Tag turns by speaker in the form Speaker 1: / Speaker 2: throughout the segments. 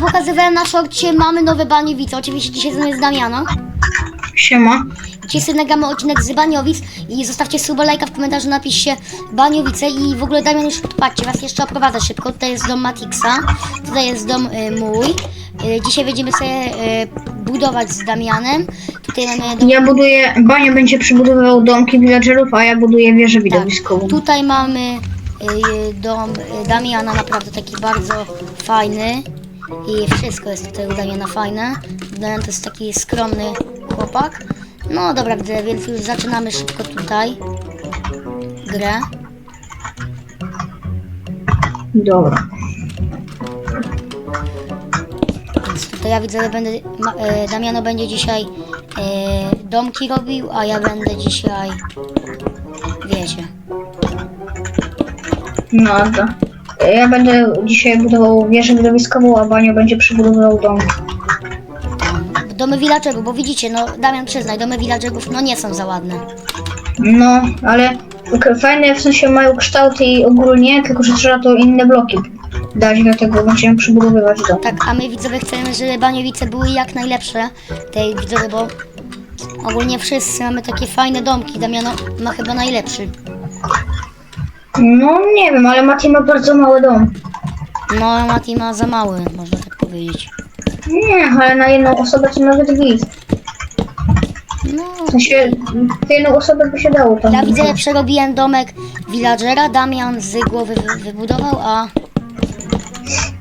Speaker 1: pokazywałem na szorcie, mamy nowe Baniowice. Oczywiście dzisiaj z nami jest Damiano.
Speaker 2: Siema.
Speaker 1: Dzisiaj nagramy odcinek z Baniowic i zostawcie suba, lajka w komentarzu, napiszcie Baniowice i w ogóle Damian już patrzcie, was jeszcze oprowadzę szybko. Tutaj jest dom Matixa, tutaj jest dom y, mój. Y, dzisiaj będziemy sobie y, budować z Damianem. Tutaj mamy dom,
Speaker 2: Ja buduję, Bania będzie przybudowywał domki villagerów, a ja buduję wieżę
Speaker 1: tak,
Speaker 2: widowiskową.
Speaker 1: tutaj mamy y, dom y, Damiana, naprawdę taki bardzo fajny. I wszystko jest tutaj u Damiana fajne. Damian to jest taki skromny chłopak. No dobra, gdy- więc już zaczynamy szybko tutaj grę.
Speaker 2: Dobra.
Speaker 1: Więc tutaj ja widzę, że będę, ma, e, Damiano będzie dzisiaj e, domki robił, a ja będę dzisiaj, wiecie,
Speaker 2: No dobra. Ja będę dzisiaj budował wieżę widowiskową, a Bania będzie przybudowywał dom.
Speaker 1: domy villagerów, bo widzicie, no Damian przyznaj, domy villagerów no nie są za ładne.
Speaker 2: No, ale k- fajne w sensie mają kształty i ogólnie, tylko że trzeba to inne bloki dać, dlatego będziemy przybudowywać dom.
Speaker 1: Tak, a my widzowie chcemy, żeby Baniowice były jak najlepsze, tej widzowie, bo ogólnie wszyscy mamy takie fajne domki, Damiano ma chyba najlepszy.
Speaker 2: No nie wiem, ale Mati ma bardzo mały dom.
Speaker 1: No, Mati ma za mały, można tak powiedzieć.
Speaker 2: Nie, ale na jedną osobę to nawet git.
Speaker 1: No,
Speaker 2: W sensie, w jedną osobę by się dało tam.
Speaker 1: Ja widzę, że przerobiłem domek villagera, Damian z głowy wy- wybudował, a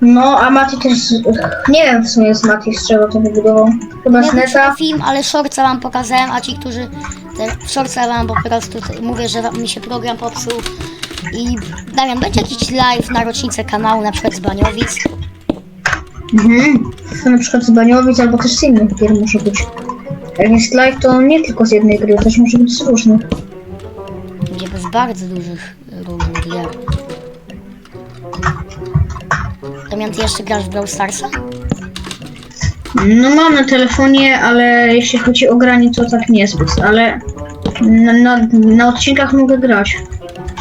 Speaker 2: No, a Mati też, z- nie wiem w sumie z Mati z czego to wybudował. Chyba
Speaker 1: nie
Speaker 2: z neta.
Speaker 1: film, ale shortsa wam pokazałem, a ci, którzy te shortsa wam po prostu t- mówię, że wam- mi się program popsuł i Damian, będzie jakiś live na rocznicę kanału, na przykład z Baniowic.
Speaker 2: Mhm. To na przykład z Baniowic albo też z innych gier może być. Jak jest live, to nie tylko z jednej gry, też może być z różnych.
Speaker 1: Gdzie bez bardzo dużych różnych gier. Damian, ty jeszcze grasz w Brawl Starsa?
Speaker 2: No mam na telefonie, ale jeśli chodzi o granie, to tak niezbyt, ale na, na, na odcinkach mogę grać.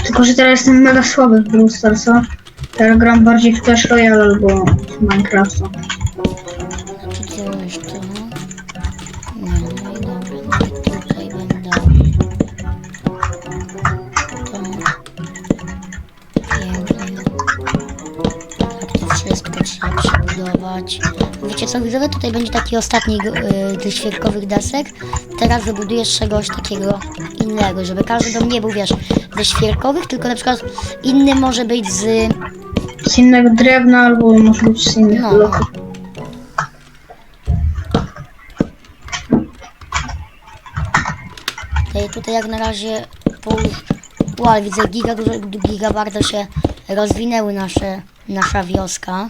Speaker 2: Tylko, że teraz jestem mega słaby w Brawl Starsa. Teraz gram bardziej w Clash Royale albo w Minecrafta.
Speaker 1: Przebudować. Wiecie co, widzowie, tutaj będzie taki ostatni y, tych świerkowych desek. Teraz wybudujesz czegoś takiego innego, żeby każdy dom nie był, wiesz, ze świerkowych, tylko na przykład inny może być z...
Speaker 2: Z innego drewna albo może być z innych
Speaker 1: No,
Speaker 2: bloków.
Speaker 1: Tutaj, tutaj jak na razie pół... Wow, widzę giga, dużo, giga bardzo się rozwinęły nasze, nasza wioska.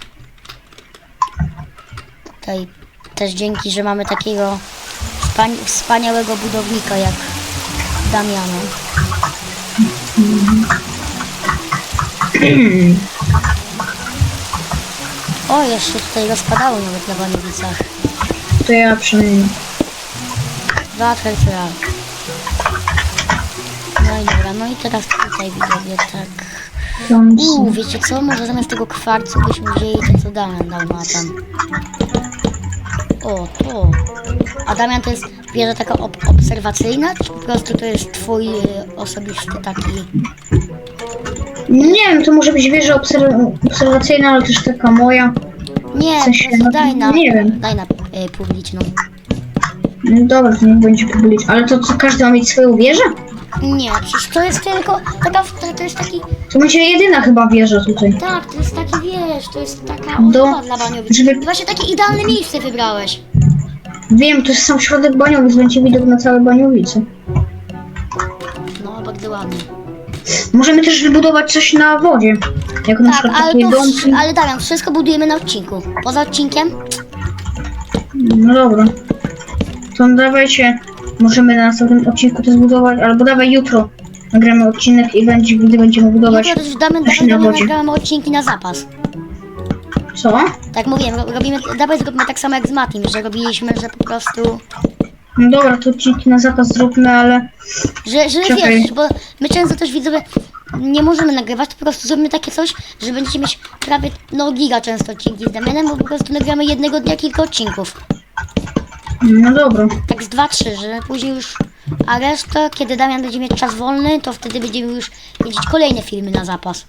Speaker 1: Tutaj też dzięki, że mamy takiego wspani wspaniałego budownika jak Damiano. O, jeszcze tutaj rozpadało nawet na Banowicach.
Speaker 2: To ja przynajmniej.
Speaker 1: Dwa tercera. No i dobra, no i teraz tutaj widzowie tak. Uuu, wiecie co? Może zamiast tego kwarcu byśmy wzięli to co Damian dał ma tam. O, to. A Damian to jest wieża taka ob obserwacyjna, czy po prostu to jest twój y, osobisty taki...
Speaker 2: Nie wiem, to może być wieża obserw- obserwacyjna, ale też taka moja.
Speaker 1: Nie,
Speaker 2: W sensie, no,
Speaker 1: daj na,
Speaker 2: nie wiem.
Speaker 1: daj na y, publiczną.
Speaker 2: No dobra, to niech będzie publiczna. Ale to co, każdy ma mieć swoją wieżę?
Speaker 1: Nie, przecież to jest tylko taka, to, jest taki,
Speaker 2: To będzie jedyna chyba wieża tutaj.
Speaker 1: tak, to jest taki, wiesz, to jest taka
Speaker 2: Do-
Speaker 1: dla Baniowic.
Speaker 2: żeby-
Speaker 1: Właśnie takie idealne miejsce wybrałeś.
Speaker 2: Wiem, to jest sam środek Baniowic, będzie widok na całe Baniowice.
Speaker 1: No, bardzo ładnie.
Speaker 2: Możemy też wybudować coś na wodzie. Jak na
Speaker 1: Tak,
Speaker 2: przykład
Speaker 1: ale,
Speaker 2: takie
Speaker 1: to,
Speaker 2: domki.
Speaker 1: wsz- ale Damian, wszystko budujemy na odcinku. Poza odcinkiem?
Speaker 2: No dobra. To dawajcie, możemy na następnym odcinku to zbudować, albo dawaj jutro. Nagramy odcinek i będzie, gdy będziemy budować.
Speaker 1: Jutro też damy,
Speaker 2: na
Speaker 1: damy,
Speaker 2: wodzie.
Speaker 1: nagramy odcinki na zapas.
Speaker 2: Co?
Speaker 1: Tak mówiłem, ro- robimy, dawaj zróbmy tak samo jak z Matim, że robiliśmy, że po prostu,
Speaker 2: No dobra, to odcinki na zapas zróbmy, ale
Speaker 1: że, że
Speaker 2: Czekaj.
Speaker 1: wiesz, bo my często też widzowie, nie możemy nagrywać, to po prostu zrobimy takie coś, że będziecie mieć prawie, no giga często odcinki z Damianem, bo po prostu nagramy jednego dnia kilka odcinków.
Speaker 2: No dobra.
Speaker 1: Tak z dwa, trzy, że później już, a resztę, kiedy Damian będzie mieć czas wolny, to wtedy będziemy już wiedzieć kolejne filmy na zapas.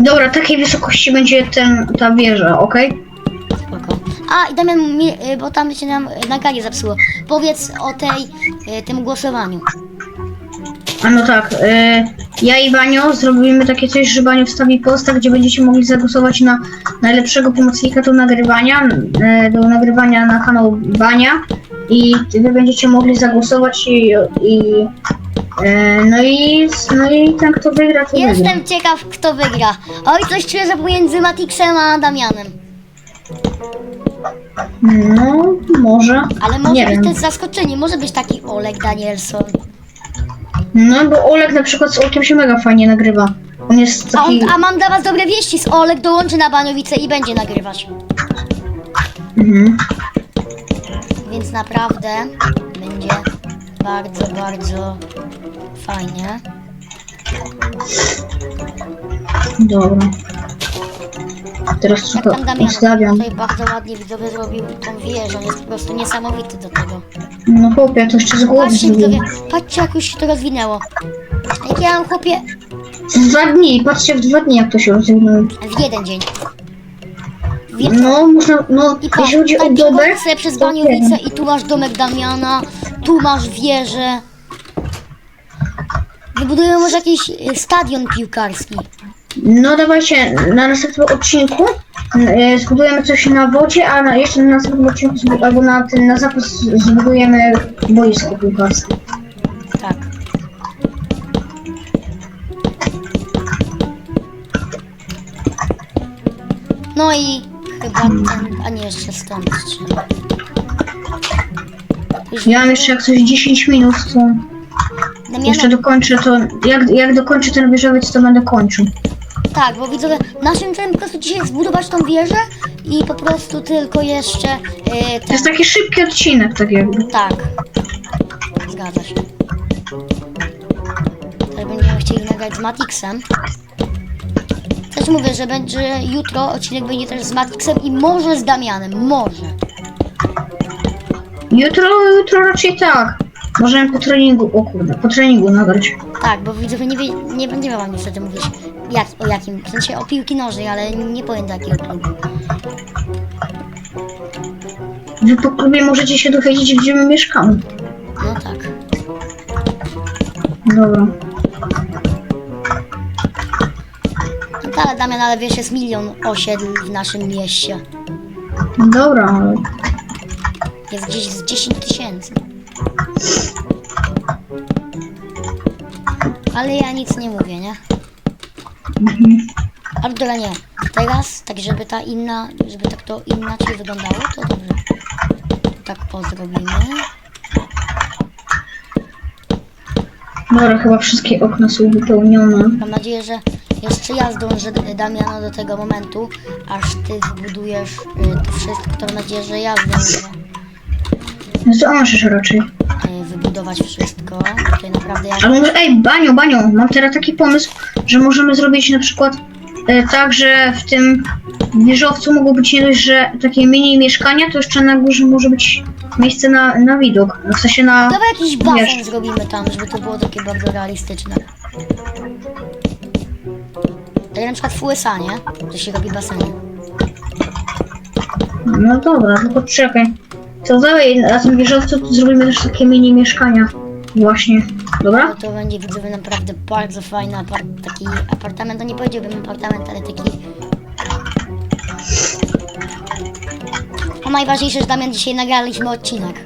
Speaker 2: Dobra, takiej wysokości będzie ten, ta wieża, okej?
Speaker 1: Spoko. A, i Damian, mi, y, bo tam się nam y, nagranie zepsuło. Powiedz o tej, y, tym głosowaniu.
Speaker 2: A no tak, y, ja i Banio zrobimy takie coś, że Banio wstawi posta, gdzie będziecie mogli zagłosować na najlepszego pomocnika do nagrywania, y, do nagrywania na kanał Bania i wy będziecie mogli zagłosować i, i y, no i no i ten kto wygra to wygra.
Speaker 1: Jestem ciekaw, kto wygra. Oj, coś czuję, że pomiędzy Matixem a Damianem.
Speaker 2: No, może.
Speaker 1: Ale może
Speaker 2: Nie
Speaker 1: być
Speaker 2: wiem.
Speaker 1: też zaskoczenie, może być taki Oleg Danielson.
Speaker 2: No bo Olek na przykład z Olkiem się mega fajnie nagrywa. On jest
Speaker 1: A, on,
Speaker 2: taki.
Speaker 1: a mam dla was dobre wieści, z Oleg dołączy na Baniowice i będzie nagrywać.
Speaker 2: Mhm.
Speaker 1: Więc naprawdę będzie bardzo, bardzo fajnie.
Speaker 2: Dobra. Teraz
Speaker 1: Jak
Speaker 2: trochę
Speaker 1: tam Damian
Speaker 2: ustawiam.
Speaker 1: tutaj bardzo ładnie widzowie zrobił tą wieżę, on jest po prostu niesamowity do tego.
Speaker 2: No chłopie, to jeszcze z głowy
Speaker 1: Patrzcie
Speaker 2: zrobiłem.
Speaker 1: widzowie, patrzcie jak już się to rozwinęło. Jak ja mam chłopie
Speaker 2: W dwa dni, patrzcie w dwa dni jak to się rozwinęło.
Speaker 1: w jeden dzień. W
Speaker 2: No, można, no,
Speaker 1: I patrz,
Speaker 2: jeśli chodzi o dobę,
Speaker 1: sobie przez
Speaker 2: to wiem.
Speaker 1: i tu masz domek Damiana, tu masz wieżę. Wybudujemy może jakiś y, stadion piłkarski.
Speaker 2: No dawajcie, na następnym odcinku e, zbudujemy coś na wodzie, a na, jeszcze na następnym odcinku zbu- albo na, ten, na zapas zbudujemy boisko piłkarskie.
Speaker 1: Tak. No i chyba ten, a nie jeszcze stąd trzeba. Już
Speaker 2: Ja mam jeszcze jak coś 10 minut, to jeszcze
Speaker 1: Damiana,
Speaker 2: dokończę to, jak, jak dokończę ten wieżowiec, to będę kończył.
Speaker 1: Tak, bo widzowie, naszym celem po prostu dzisiaj jest zbudować tą wieżę i po prostu tylko jeszcze y,
Speaker 2: To
Speaker 1: ten,
Speaker 2: jest taki szybki odcinek, tak jakby.
Speaker 1: Tak. Zgadza się. Też będziemy chcieli nagrać z Matixem. Też mówię, że będzie jutro odcinek będzie też z Matixem i może z Damianem. Może.
Speaker 2: Jutro, jutro raczej tak. Możemy po treningu, o kurde, po treningu nagrać.
Speaker 1: Tak, bo widzowie nie, wie, nie będziemy wam niestety mówić jak, o jakim. W sensie o piłki nożnej, ale nie powiem do jakiego klubu.
Speaker 2: Wy po klubie możecie się dowiedzieć, gdzie my mieszkamy.
Speaker 1: No tak.
Speaker 2: Dobra.
Speaker 1: No tak, ale Damian, ale wiesz, jest milion osiedl w naszym mieście.
Speaker 2: Dobra, ale...
Speaker 1: Jest gdzieś z 10 tysięcy. Ale ja nic nie mówię, nie? Ale dobra, nie. Teraz, tak żeby ta inna, żeby tak to inaczej wyglądało, to dobrze. Tak o zrobimy.
Speaker 2: Dobra, chyba wszystkie okna są wypełnione.
Speaker 1: Mam nadzieję, że jeszcze ja zdążę Damiana do tego momentu, aż ty zbudujesz y, to wszystko. To mam nadzieję, że ja zdążę
Speaker 2: Zdążysz raczej.
Speaker 1: Wybudować wszystko. Tutaj naprawdę ja...
Speaker 2: Ale może, ej, Banio, Banio, mam teraz taki pomysł, że możemy zrobić na przykład e, tak, że w tym wieżowcu mogło być nie dość, że takie mini mieszkania, to jeszcze na górze może być miejsce na, na widok. W sensie na...
Speaker 1: Dawaj jakiś basen
Speaker 2: Wiesz.
Speaker 1: zrobimy tam, żeby to było takie bardzo realistyczne. Tak jak na przykład w USA, nie? Że się robi baseny.
Speaker 2: No dobra, tylko czekaj. To dalej, na tym wieżowcu to zrobimy też takie mini mieszkania. Właśnie. Dobra?
Speaker 1: No to będzie widzowie naprawdę bardzo fajny apart taki apartament, no nie powiedziałbym apartament, ale taki... A najważniejsze, że Damian dzisiaj nagraliśmy odcinek.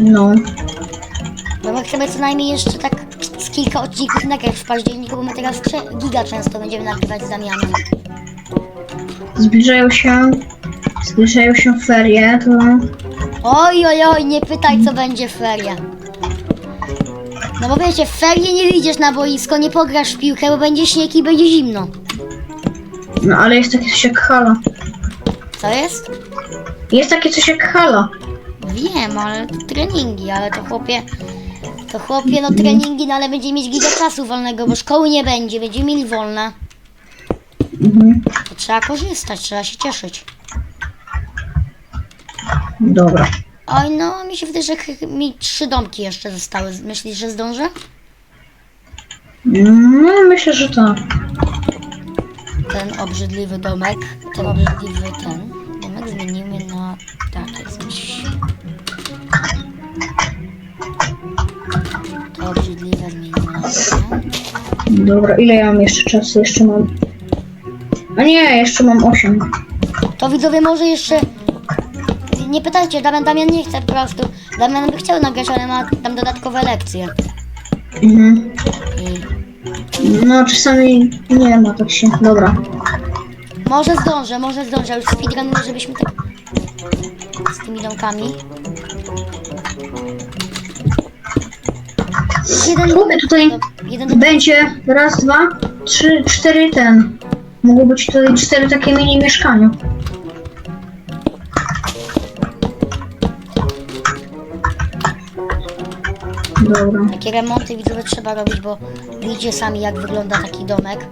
Speaker 2: No.
Speaker 1: Bo my chcemy co najmniej jeszcze tak z kilka odcinków nagrać w październiku, bo my teraz giga często będziemy nagrywać z Damianem.
Speaker 2: Zbliżają się... Zbliżają się ferie, to...
Speaker 1: Oj, oj, oj, nie pytaj, co będzie w ferie. No bo wiecie, w ferie nie wyjdziesz na boisko, nie pograsz w piłkę, bo będzie śnieg i będzie zimno.
Speaker 2: No ale jest takie coś jak hala.
Speaker 1: Co jest?
Speaker 2: Jest takie coś jak hala.
Speaker 1: Wiem, ale to treningi, ale to chłopie... To chłopie, no treningi, no ale będzie mieć giga czasu wolnego, bo szkoły nie będzie, będziemy mieli wolne.
Speaker 2: Mhm.
Speaker 1: To trzeba korzystać, trzeba się cieszyć.
Speaker 2: Dobra.
Speaker 1: Oj, no, mi się wydaje, że mi trzy domki jeszcze zostały. Myślisz, że zdążę?
Speaker 2: No, myślę, że tak.
Speaker 1: Ten obrzydliwy domek, ten obrzydliwy ten domek zmienimy na takie coś. To obrzydliwe zmienimy na takie.
Speaker 2: Dobra, ile ja mam jeszcze czasu? Jeszcze mam... A nie, jeszcze mam 8.
Speaker 1: To widzowie może jeszcze... Nie pytajcie, Damian, Damian nie chce po prostu. Damian by chciał nagrać, ale ma tam dodatkowe lekcje.
Speaker 2: Mhm.
Speaker 1: I
Speaker 2: No, czasami nie ma tak się. Dobra.
Speaker 1: może zdążę, może zdążę. Już speedrunuję, żebyśmy tak... Z tymi domkami. Jeden
Speaker 2: Chłopie, tutaj
Speaker 1: Jeden
Speaker 2: będzie raz, dwa, trzy, cztery ten. Mogą być tutaj cztery takie mini mieszkania. Dobra.
Speaker 1: Takie remonty widzowie trzeba robić, bo widzicie sami jak wygląda taki domek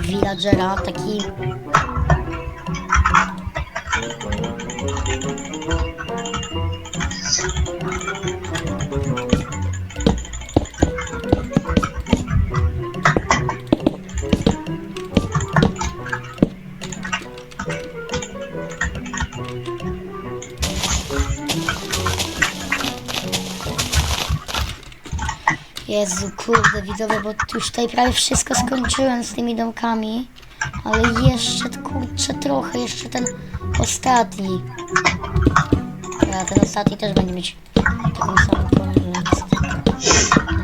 Speaker 1: villagera, taki Jezu, kurde, widzowie, bo już tutaj prawie wszystko skończyłem z tymi domkami. Ale jeszcze, kurczę, trochę, jeszcze ten ostatni. A ten ostatni też będzie mieć taką samą.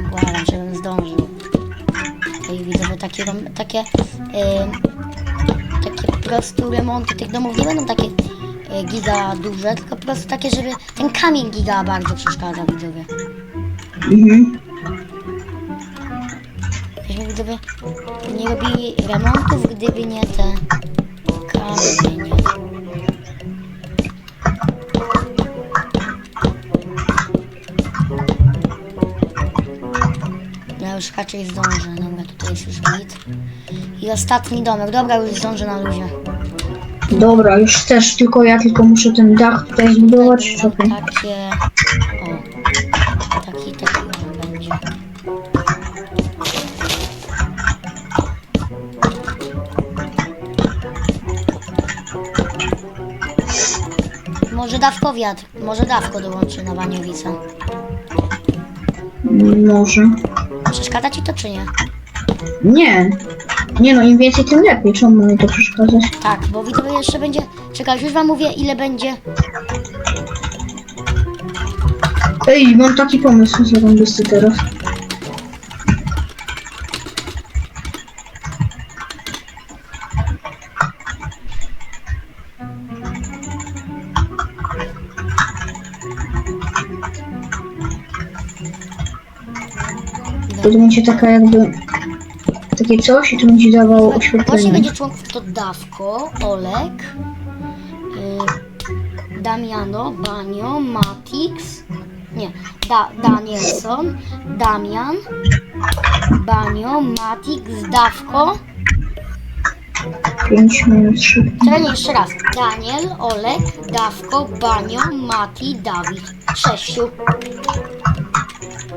Speaker 1: No błagam, żebym zdążył. Tutaj widzowie, takie, rom- takie, em, takie po prostu remonty tych domów nie będą takie e, giga duże, tylko po prostu takie, żeby ten kamień giga bardzo przeszkadza widzowie.
Speaker 2: Mhm.
Speaker 1: Gdyby nie robili remontów, gdyby nie te kamienie. Ja już raczej zdążę. Dobra, tutaj jest już git. I ostatni domek. Dobra, już zdążę na luzie.
Speaker 2: Dobra, już też, tylko ja tylko muszę ten dach tutaj zbudować.
Speaker 1: No, takie... Może dawko wiatr, może dawko dołączy na Waniowicę.
Speaker 2: Może.
Speaker 1: Przeszkadza ci to czy nie?
Speaker 2: Nie. Nie no, im więcej, tym lepiej. Czemu mi to przeszkadzać?
Speaker 1: Tak, bo widzowie jeszcze będzie... Czekaj, już wam mówię ile będzie...
Speaker 2: Ej, mam taki pomysł zarąbisty teraz. To będzie taka jakby... Takie coś i to będzie dawało
Speaker 1: Właśnie
Speaker 2: oświetlenie.
Speaker 1: będzie członków to Dawko, Olek, y, Damiano, Banio, Matix, nie, da, Danielson, Damian, Banio, Matix, Dawko,
Speaker 2: 5 minus 3.
Speaker 1: czekaj, nie, jeszcze raz, Daniel, Olek, Dawko, Banio, Mati, Dawid, sześciu.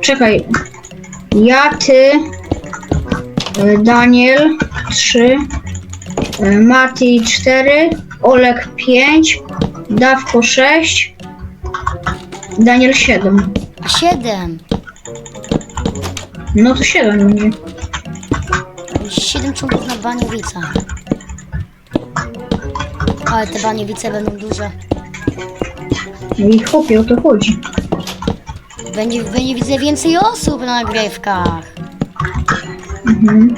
Speaker 2: Czekaj. Ja, ty, e, Daniel 3, Mati 4, Olek 5, Dawko 6, Daniel 7.
Speaker 1: A siedem,
Speaker 2: No to 7 będzie.
Speaker 1: siedem członków na Baniowicach. Ale te Baniowice będą duże.
Speaker 2: No i chłopie, o to chodzi.
Speaker 1: Będzie, będzie widzę więcej osób na nagrywkach.
Speaker 2: Mhm.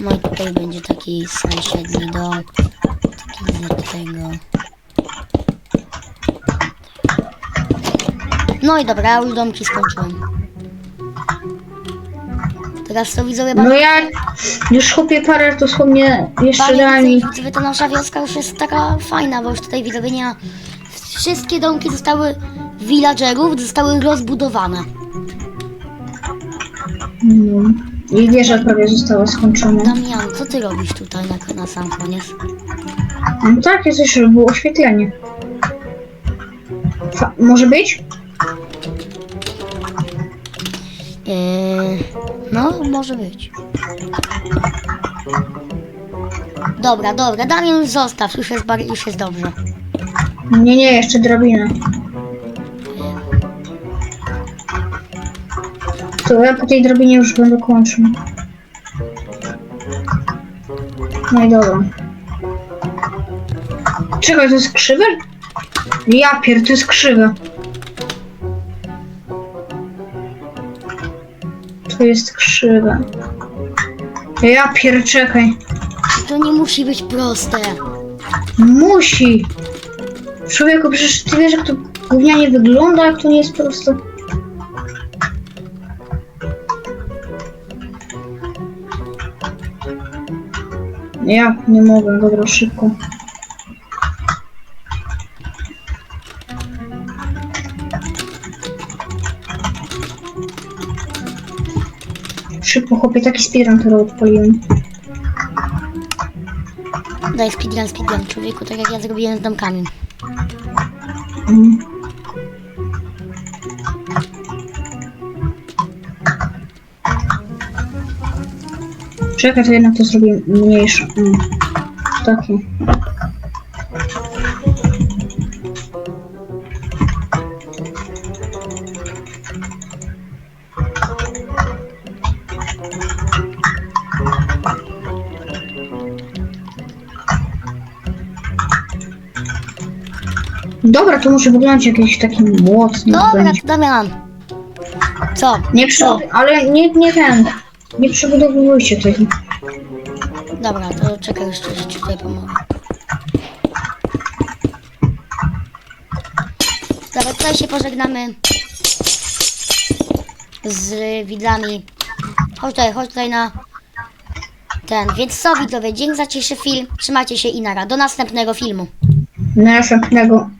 Speaker 1: No tutaj będzie taki sąsiedni No i dobra, ja już domki skończyłem. Teraz to widzowie
Speaker 2: No
Speaker 1: bardzo...
Speaker 2: ja już kupię parę, dosłownie jeszcze mi.
Speaker 1: widzowie, ta nasza wioska już jest taka fajna, bo już tutaj widzowie nie ma... Wszystkie domki zostały villagerów, zostały rozbudowane.
Speaker 2: No. I wieża prawie została skończona.
Speaker 1: Damian, co ty robisz tutaj na, na sam koniec?
Speaker 2: No tak, jest jeszcze było oświetlenie. Fa- może być?
Speaker 1: Yy, no, może być. Dobra, dobra, Damian już zostaw, już jest, bar- już jest dobrze.
Speaker 2: Nie, nie, jeszcze drabinę. To ja po tej drabinie już będę kończył. No i dobra. Czekaj, to jest krzywe? Ja pier, to jest krzywe. To jest krzywe. Ja pier, czekaj.
Speaker 1: To nie musi być proste.
Speaker 2: Musi! Człowieku, przecież ty wiesz, jak to gównianie wygląda, jak to nie jest proste. Ja nie mogę, dobra, szybko. Szybko, chłopie, taki speedrun, który odpaliłem.
Speaker 1: Daj speedrun, speedrun, człowieku, tak jak ja zrobiłem z domkami.
Speaker 2: Mm. Czekaj, to jednak to zrobię mniejsze. Mm. Takie. Dobra, to muszę wyglądać jakiś taki młot. niech
Speaker 1: Dobra,
Speaker 2: będzie.
Speaker 1: Damian. Co?
Speaker 2: Nie przy... Ale nie, nie ten. Nie przebudowujcie tego.
Speaker 1: Dobra, to czekaj jeszcze, że ci tutaj pomogę. Dobra, tutaj się pożegnamy z widzami. Chodź tutaj, chodź tutaj na ten. Więc co widzowie, dzięki za dzisiejszy film. Trzymajcie się i nara. Do następnego filmu.
Speaker 2: Następnego.